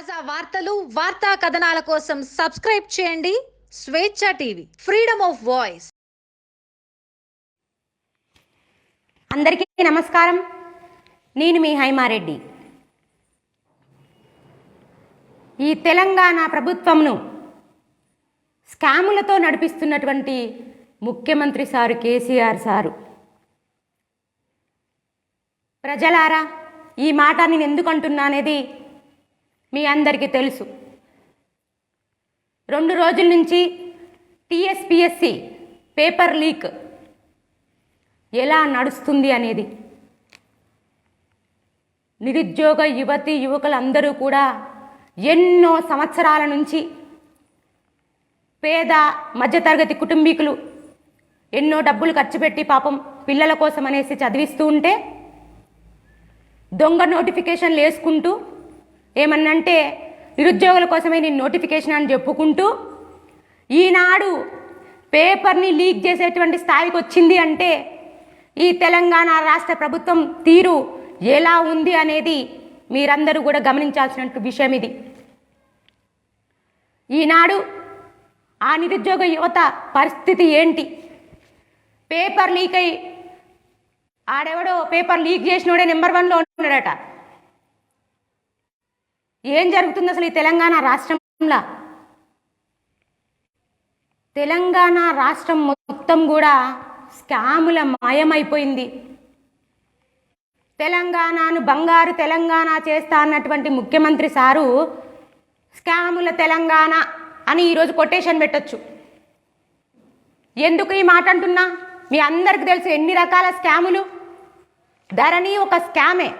తాజా వార్తలు వార్తా కథనాల కోసం సబ్స్క్రైబ్ చేయండి. స్వేచ్ఛ టీవీ ఫ్రీడమ్ ఆఫ్ వాయిస్. అందరికీ నమస్కారం. నేను మీ హైమారెడ్డి. ఈ తెలంగాణ ప్రభుత్వంను స్కాములతో నడిపిస్తున్నటువంటి ముఖ్యమంత్రి సారు కేసీఆర్ సారు. ప్రజలారా ఈ మాట నేను ఎందుకు అంటున్నా అనేది మీ అందరికీ తెలుసు. రెండు రోజుల నుంచి టీఎస్పిఎస్సి పేపర్ లీక్. ఎలా నడుస్తుంది అనేది. నిరుద్యోగ యువతి యువకులందరూ కూడా ఎన్నో సంవత్సరాల నుంచి పేద మధ్యతరగతి కుటుంబీకులు ఎన్నో డబ్బులు ఖర్చు పెట్టి పాపం పిల్లల కోసం అనేసి చదివిస్తూ ఉంటే దొంగ నోటిఫికేషన్లు వేసుకుంటూ ఏమన్నంటే నిరుద్యోగుల కోసమే నేను నోటిఫికేషన్ అని చెప్పుకుంటూ ఈనాడు పేపర్ని లీక్ చేసేటువంటి స్థాయికి వచ్చింది అంటే ఈ తెలంగాణ రాష్ట్ర ప్రభుత్వం తీరు ఎలా ఉంది అనేది మీరందరూ కూడా గమనించాల్సిన విషయం ఇది. ఈనాడు ఆ నిరుద్యోగ యువత పరిస్థితి ఏంటి? పేపర్ లీక్ అయి ఆడెవడో పేపర్ లీక్ చేసినోడే నెంబర్ వన్లో ఉన్నాడట. ఏం జరుగుతుంది అసలు ఈ తెలంగాణ రాష్ట్రంలో? తెలంగాణ రాష్ట్రం మొత్తం కూడా స్కాముల మాయమైపోయింది. తెలంగాణను బంగారు తెలంగాణ చేస్తా అన్నటువంటి ముఖ్యమంత్రి సారు స్కాముల తెలంగాణ అని ఈరోజు కొటేషన్ పెట్టొచ్చు. ఎందుకు ఈ మాట అంటున్నా? మీ అందరికి తెలుసు ఎన్ని రకాల స్కాములు? ధరణి ఒక స్కామే.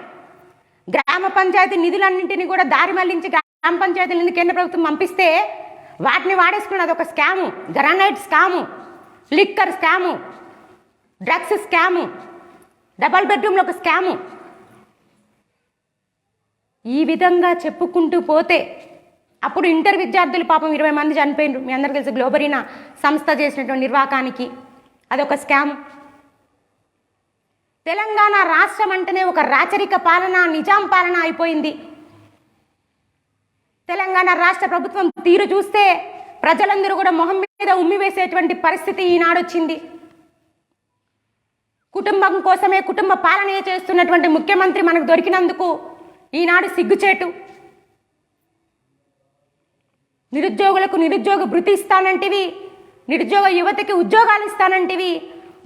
గ్రామ పంచాయతీ నిధులన్నింటినీ కూడా దారి మళ్ళించి గ్రామ పంచాయతీల నుండి కేంద్ర ప్రభుత్వం పంపిస్తే వాటిని వాడేసుకున్నది ఒక scam. Granite scam. Liquor scam. Drugs scam. Double బెడ్రూమ్లో ఒక స్కాము. ఈ విధంగా చెప్పుకుంటూ పోతే అప్పుడు ఇంటర్ విద్యార్థులు పాపం ఇరవై మంది చనిపోయినారు. మీ అందరికీ తెలుసు గ్లోబరీనా సంస్థ చేసినటువంటి నిర్వాకానికి అదొక స్కామ్. తెలంగాణ రాష్ట్రం అంటేనే ఒక రాచరిక పాలన నిజాం పాలన అయిపోయింది. తెలంగాణ రాష్ట్ర ప్రభుత్వం తీరు చూస్తే ప్రజలందరూ కూడా మొహం మీద ఉమ్మి వేసేటువంటి పరిస్థితి ఈనాడు వచ్చింది కుటుంబం కోసమే కుటుంబ పాలనే చేస్తున్నటువంటి ముఖ్యమంత్రి మనకు దొరికినందుకు ఈనాడు సిగ్గుచేటు. నిరుద్యోగులకు నిరుద్యోగ భృతి ఇస్తానంటివి నిరుద్యోగ యువతకి ఉద్యోగాలు ఇస్తానంటివి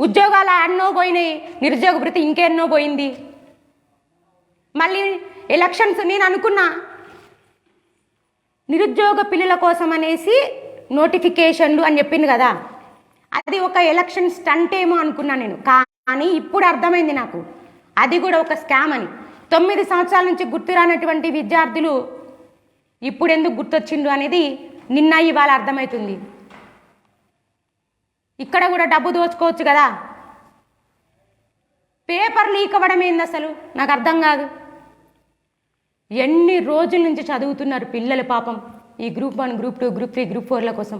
ఉద్యోగాలు ఎన్నో పోయినాయి నిరుద్యోగ భృతి ఇంకెన్నో పోయింది. మళ్ళీ ఎలక్షన్స్ నేను అనుకున్నా. నిరుద్యోగ పిల్లల కోసం అనేసి నోటిఫికేషన్లు అని చెప్పింది కదా. అది ఒక ఎలక్షన్ స్టంట్ ఏమో అనుకున్నా నేను. కానీ ఇప్పుడు అర్థమైంది నాకు. అది కూడా ఒక స్కామ్ అని. తొమ్మిది సంవత్సరాల నుంచి గుర్తురానటువంటి విద్యార్థులు ఇప్పుడు ఎందుకు గుర్తొచ్చిండు అనేది నిన్న ఇవాళ అర్థమవుతుంది ఇక్కడ కూడా డబ్బు దోచుకోవచ్చు కదా. పేపర్ లీక్ అవ్వడం ఏంది అసలు? నాకు అర్థం కాదు. ఎన్ని రోజుల నుంచి చదువుతున్నారు పిల్లలు పాపం ఈ group one group two group three group ఫోర్ల కోసం.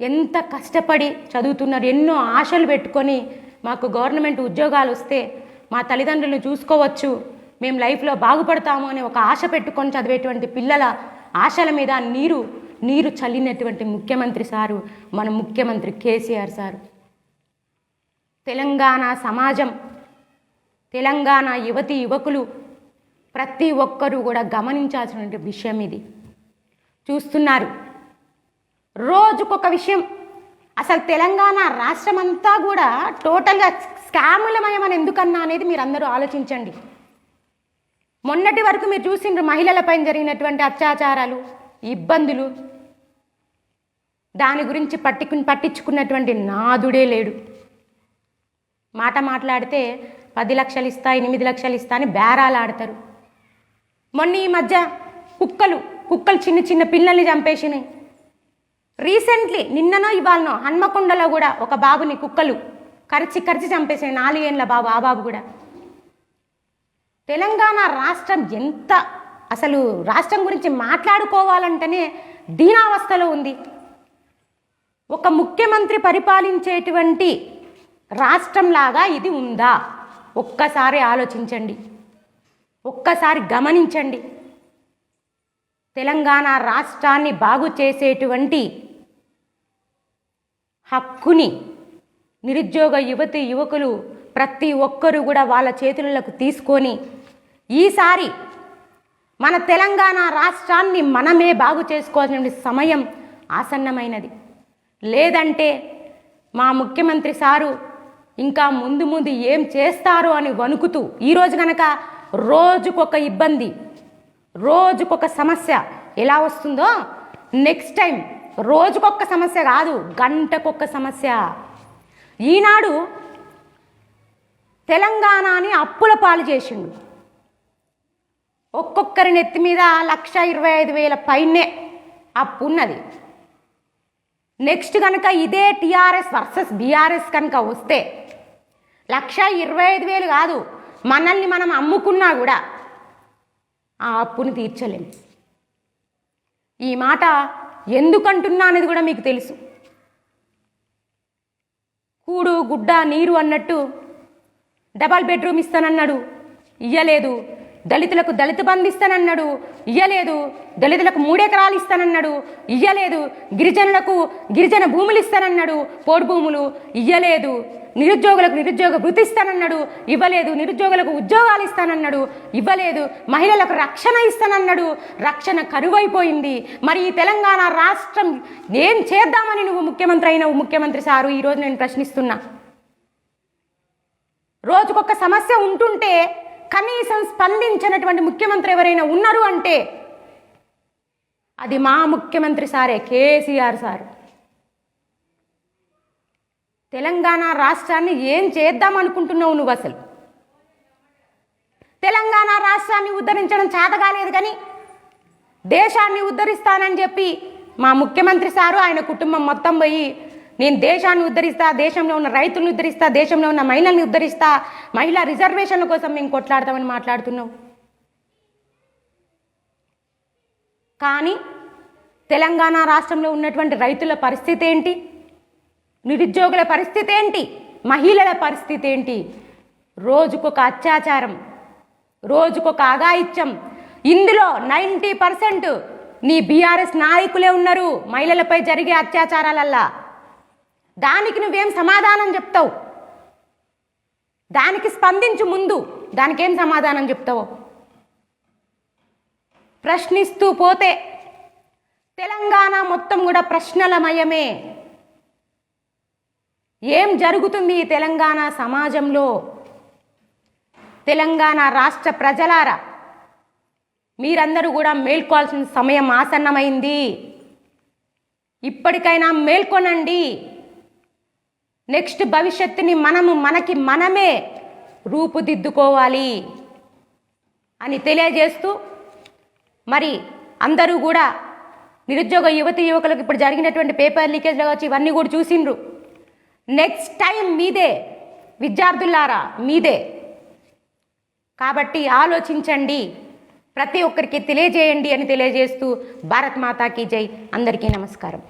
ఎంత కష్టపడి చదువుతున్నారు ఎన్నో ఆశలు పెట్టుకొని మాకు గవర్నమెంట్ ఉద్యోగాలు వస్తే మా తల్లిదండ్రులను చూసుకోవచ్చు మేము లైఫ్లో బాగుపడతాము అని ఒక ఆశ పెట్టుకొని చదివేటువంటి పిల్లల ఆశల మీద నీరు నీరు చల్లినటువంటి ముఖ్యమంత్రి సారు మన ముఖ్యమంత్రి కేసీఆర్ సారు. తెలంగాణ సమాజం తెలంగాణ యువతి యువకులు ప్రతి ఒక్కరూ కూడా గమనించాల్సినటువంటి విషయం ఇది. చూస్తున్నారు. రోజుకొక విషయం. అసలు తెలంగాణ రాష్ట్రం అంతా కూడా టోటల్గా స్కాములమయమని ఎందుకన్నా అనేది మీరు అందరూ ఆలోచించండి. మొన్నటి వరకు మీరు చూసిండ్రు మహిళలపై జరిగినటువంటి అత్యాచారాలు. ఇబ్బందులు. దాని గురించి పట్టికు పట్టించుకున్నటువంటి నాదుడే లేడు. మాట మాట్లాడితే పది లక్షలు ఇస్తా ఎనిమిది లక్షలు ఇస్తా అని బేరాలు ఆడతారు. మొన్న ఈ మధ్య కుక్కలు కుక్కలు చిన్న చిన్న పిల్లల్ని చంపేసినాయి. రీసెంట్లీ నిన్ననో ఇవాళనో హన్మకొండలో కూడా ఒక బాబుని కుక్కలు కరిచి కరిచి చంపేసాయి నాలుగేండ్ల బాబు ఆ బాబు కూడా. తెలంగాణ రాష్ట్రం ఎంత అసలు రాష్ట్రం గురించి మాట్లాడుకోవాలంటేనే దీనావస్థలో ఉంది. ఒక ముఖ్యమంత్రి పరిపాలించేటువంటి రాష్ట్రంలాగా ఇది ఉందా? ఒక్కసారి ఆలోచించండి. ఒక్కసారి గమనించండి. తెలంగాణ రాష్ట్రాన్ని బాగు చేసేటువంటి హక్కుని నిరుద్యోగ యువతి యువకులు ప్రతి ఒక్కరూ కూడా వాళ్ళ చేతులకు తీసుకొని ఈసారి మన తెలంగాణ రాష్ట్రాన్ని మనమే బాగు చేసుకోవాల్సిన సమయం ఆసన్నమైనది. లేదంటే మా ముఖ్యమంత్రి సారు ఇంకా ముందు ముందు ఏం చేస్తారు అని వణుకుతూ ఈరోజు కనుక రోజుకొక ఇబ్బంది రోజుకొక సమస్య ఎలా వస్తుందో నెక్స్ట్ టైం రోజుకొక సమస్య కాదు గంటకొక సమస్య. ఈనాడు తెలంగాణని అప్పుల పాలు చేసిండు. ఒక్కొక్కరి నెత్తి మీద లక్ష ఇరవై ఐదు వేల పైనే అప్పు ఉన్నది. నెక్స్ట్ కనుక ఇదే టీఆర్ఎస్ వర్సెస్ బీఆర్ఎస్ కనుక వస్తే లక్ష ఇరవై ఐదు వేలు కాదు మనల్ని మనం అమ్ముకున్నా కూడా ఆ అప్పుని తీర్చలేము ఈ మాట ఎందుకంటున్నా అనేది కూడా మీకు తెలుసు. కూడు గుడ్డ నీరు అన్నట్టు డబల్ బెడ్రూమ్ ఇస్తానన్నాడు. ఇయ్యలేదు. దళితులకు దళిత బంధు ఇస్తానన్నాడు. ఇయ్యలేదు. దళితులకు మూడెకరాలు ఇస్తానన్నాడు. ఇయ్యలేదు. గిరిజనులకు గిరిజన భూములు ఇస్తానన్నాడు. పోడు భూములు ఇయ్యలేదు. నిరుద్యోగులకు నిరుద్యోగ వృత్తి ఇస్తానన్నాడు. ఇవ్వలేదు. నిరుద్యోగులకు ఉద్యోగాలు ఇస్తానన్నాడు. ఇవ్వలేదు. మహిళలకు రక్షణ ఇస్తానన్నాడు. రక్షణ కరువైపోయింది. మరి ఈ తెలంగాణ రాష్ట్రం ఏం చేద్దామని నువ్వు ముఖ్యమంత్రి అయినవు? ముఖ్యమంత్రి సారు ఈరోజు నేను ప్రశ్నిస్తున్నా. రోజుకొక సమస్య ఉంటుంటే కనీసం స్పందించినటువంటి ముఖ్యమంత్రి ఎవరైనా ఉన్నారు అంటే అది మా ముఖ్యమంత్రి సారే కేసీఆర్ సార్. తెలంగాణ రాష్ట్రాన్ని ఏం చేద్దాం అనుకుంటున్నావు నువ్వు అసలు? తెలంగాణ రాష్ట్రాన్ని ఉద్ధరించడం చేతగాలేదు కానీ దేశాన్ని ఉద్ధరిస్తానని చెప్పి మా ముఖ్యమంత్రి సారు ఆయన కుటుంబం మొత్తం పోయి నేను దేశాన్ని ఉద్ధరిస్తా దేశంలో ఉన్న రైతులను ఉద్ధరిస్తా దేశంలో ఉన్న మహిళల్ని ఉద్ధరిస్తా మహిళా రిజర్వేషన్ల కోసం మేము కొట్లాడతామని మాట్లాడుతున్నాం. కానీ తెలంగాణ రాష్ట్రంలో ఉన్నటువంటి రైతుల పరిస్థితి ఏంటి? నిరుద్యోగుల పరిస్థితి ఏంటి? మహిళల పరిస్థితి ఏంటి? రోజుకొక అత్యాచారం రోజుకొక అగాయిత్యం ఇందులో నైంటీ పర్సెంట్ నీ బీఆర్ఎస్ నాయకులే ఉన్నారు మహిళలపై జరిగే అత్యాచారాలల్లా. దానికి నువ్వేం సమాధానం చెప్తావు? దానికి స్పందించు ముందు దానికేం సమాధానం చెప్తావు? ప్రశ్నిస్తూ పోతే తెలంగాణ మొత్తం కూడా ప్రశ్నలమయమే. ఏం జరుగుతుంది ఈ తెలంగాణ సమాజంలో? తెలంగాణ రాష్ట్ర ప్రజలారా మీరందరూ కూడా మేల్కోవాల్సిన సమయం ఆసన్నమైంది. ఇప్పటికైనా మేల్కొనండి. నెక్స్ట్ భవిష్యత్తుని మనము మనకి మనమే రూపుదిద్దుకోవాలి అని తెలియజేస్తూ మరి అందరూ కూడా నిరుద్యోగ యువతి యువకులకు ఇప్పుడు జరిగినటువంటి పేపర్ లీకేజ్లో వచ్చి ఇవన్నీ కూడా చూసిండ్రు. నెక్స్ట్ టైం మీదే విద్యార్థులారా మీదే. కాబట్టి ఆలోచించండి. ప్రతి ఒక్కరికి తెలియజేయండి అని తెలియజేస్తూ భారత్ మాతాకి జై. అందరికీ నమస్కారం.